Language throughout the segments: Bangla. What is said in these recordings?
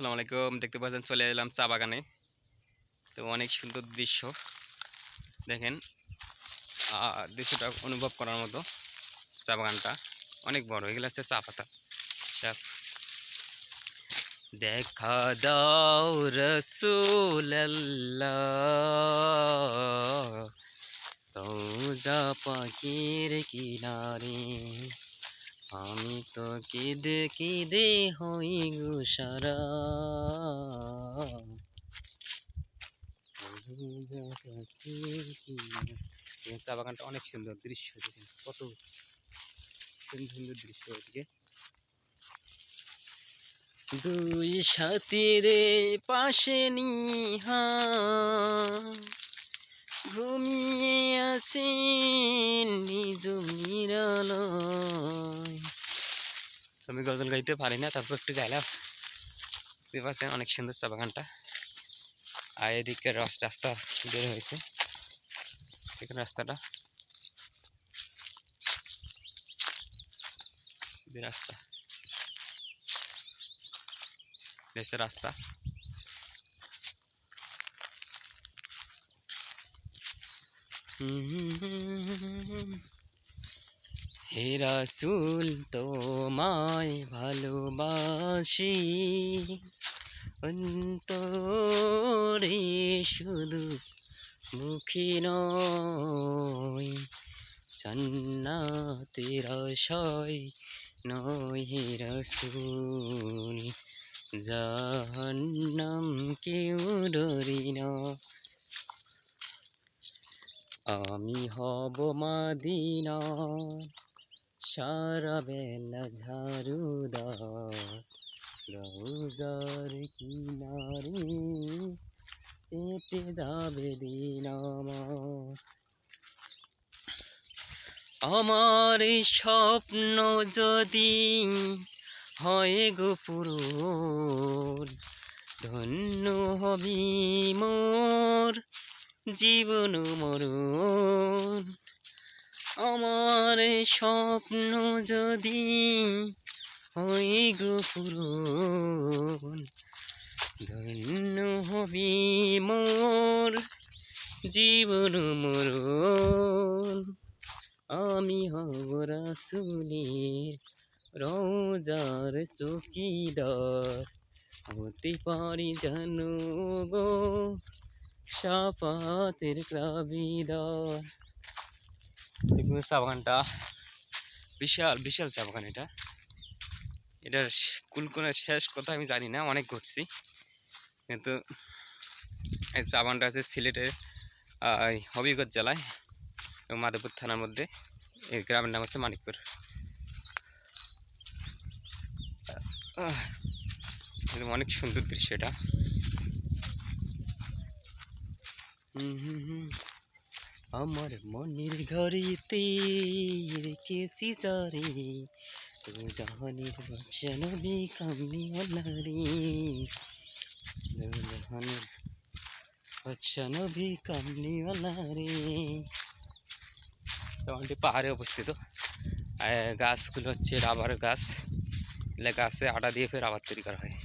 আসসালামু আলাইকুম। দেখতে পাচ্ছেন চলে এলাম চা বাগানে। তো অনেক সুন্দর দৃশ্য। দেখেন দৃশ্যটা অনুভব করার মতো চা বাগানটা। অনেক বড়, এগুলো হচ্ছে চা পাতা। দেখা দাও রসুল্লাহ পাখির কিনারে। আমি তো কেঁদে কেঁদে হই গো সারা রোজা পাখির কিনারে। এই চা বাগানটা অনেক সুন্দর দৃশ্য দেখেন কত সুন্দর সুন্দর দৃশ্য ওদিকে দুই সাথীর পাশে নিহা ঘুমিয়ে আছেন নিজ নিরালয় আমি গজল গাইতে পারি না, তারপর একটু গাইলাম পারছেন অনেক সুন্দর চা বাগানটা। আর এদিকে রাস, রাস্তা বের হয়েছে। এখানে রাস্তাটা। রাস্তা। দেশের রাস্তা। হে রাসুল, তোমায় ভালোবাসি। অন্তরে শুধু মুখী নয় জান্নাতের আশায় নয় হে রাসুল। জাহান্নাম কেউ ডরি না। আমি হব মাদিনা। সারা বেলা ঝাড়ুদার রোজার কিনারে কেটে যাবে দিন আমার। আমার স্বপ্ন যদি হয় গো পূরণ, ধন্য হবি মোর জীবন মরণ। আমার স্বপ্ন যদি হয় গো ধন্য হবি মোর জীবন মরণ। আমি হব রাসুলের রোজার চকিদার, হতে পারি জানো গো সাপাতের দাবিদার দেখুন চা বাগানটা বিশাল বিশাল চা বাগান এটা। এটার কুলকুনের শেষ কথা আমি জানি না, অনেক ঘুরছি। কিন্তু এই চা বাগানটা আছে সিলেটের হবিগঞ্জ জেলায় মাধবপুর থানার মধ্যে। এই গ্রামের নাম হচ্ছে মানিকপুর। অনেক সুন্দর দৃশ্য এটা। হুম হুম হুম। আমার মনের ঘরেতে রেখেছি যারে তো জাহানের বাচ্চা নবী কামনি রে জাহানের বাচ্চা নবী কামনি রে যেমনটি পাহাড়ে অবস্থিত। গাছগুলো হচ্ছে রাবার গাছ। এগুলো গাছে আটা দিয়ে ফের আবার তৈরি করা হয়।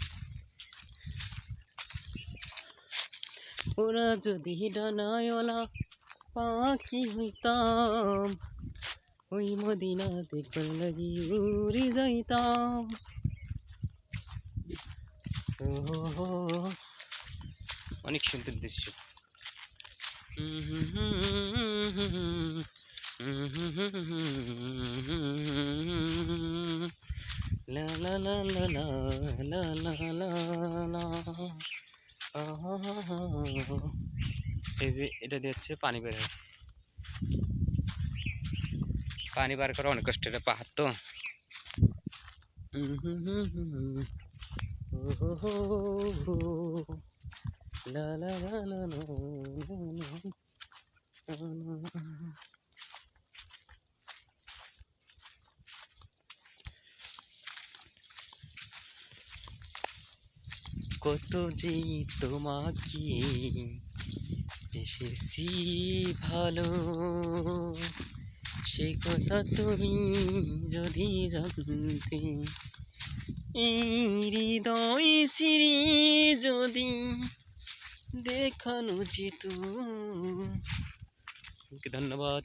ওরা যদি ডানায়লা পাখি হইতাম ওই মদিনা দেখবার লাগি উড়ে যাইতাম অনেক সুন্দর দৃশ্য লা লা লা লা লা লা লা লা লা এই যে এটা দিয়ে হচ্ছে পানি বের হয়। পানি বার করা অনেক কষ্ট এটা পাহাড় তো। কত যে তোমাকে এসেছি ভালো। সে কথা তুমি যদি জানতে হৃদয় সিরি যদি দেখানো যেত। ধন্যবাদ।